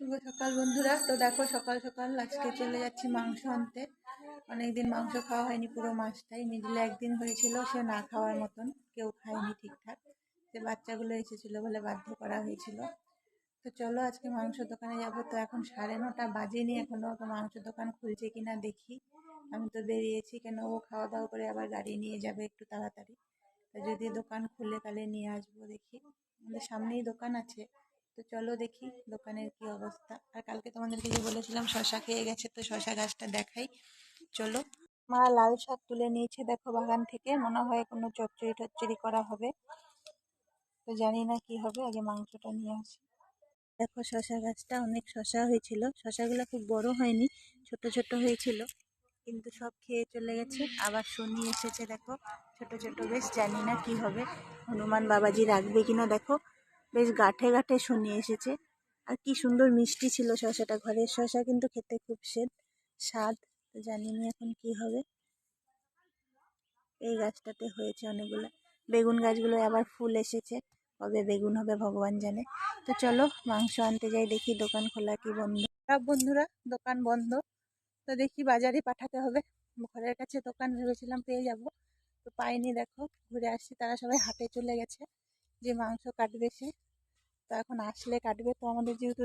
শুভ সকাল বন্ধুরা। তো দেখো সকাল সকাল আজকে চলে যাচ্ছি মাংস আনতে। অনেকদিন মাংস খাওয়া হয়নি পুরো মাসটাই। মিডিলে একদিন হয়েছিল, সে না খাওয়ার মতন। কেউ খায়নি ঠিকঠাক। সে বাচ্চাগুলো এসেছিল বলে বাধ্য করা হয়েছিল। তো চলো আজকে মাংস দোকানে যাব। তো এখন সাড়ে নটা বাজেনি এখনও। তো মাংস দোকান খুলছে কিনা দেখি। আমি তো বেরিয়েছি কেন? ও খাওয়া দাওয়া করে আবার গাড়ি নিয়ে যাবে একটু তাড়াতাড়ি। যদি দোকান খুলে তাহলে নিয়ে আসব দেখি। আমাদের সামনেই দোকান আছে। তো চলো দেখি দোকানের কি অবস্থা। আর কালকে তোমাদেরকে যে বলেছিলাম শশা খেয়ে গেছে, তো শশা গাছটা দেখাই। চলো। মা লাল শাক তুলে নিয়েছে, দেখো বাগান থেকে। মনে হয় কোনো চচ্চড়ি টচ্চড়ি করা হবে। তো জানি না কি হবে, আগে মাংসটা নিয়ে আসি। দেখো শশা গাছটা অনেক শশা হয়েছিল। শশাগুলো খুব বড় হয়নি, ছোট ছোট হয়েছিল। কিন্তু সব খেয়ে চলে গেছে। আবার শনি এসেছে, দেখো। ছোট ছোট বেশ, জানি না কি হবে। হনুমান বাবাজি রাখবে কিনা, দেখো। বেশ গাঁঠে গাঁঠে শনি এসেছে। আর কি সুন্দর মিষ্টি ছিল শশাটা ঘরের শশা কিন্তু খেতে খুব সেদ স্বাদ, তো জানি না এখন কি হবে। এই গাছটাতে হয়েছে অনেকগুলো। বেগুন গাছগুলো আবার ফুল এসেছে। কবে বেগুন হবে ভগবান জানে। তো চলো মাংস আনতে যাই, দেখি দোকান খোলা কি বন্ধ। সব বন্ধুরা, দোকান বন্ধ। তো দেখি বাজারে পাঠাতে হবে। ঘরের কাছে দোকান ভেবেছিলাম পেয়ে যাব। তো পাইনি, দেখো, ঘুরে আসছি তারা সবাই হাটে চলে গেছে। যে মাংস কাটবে সে তো এখন আসলে কাটবে। তো আমাদের যেহেতু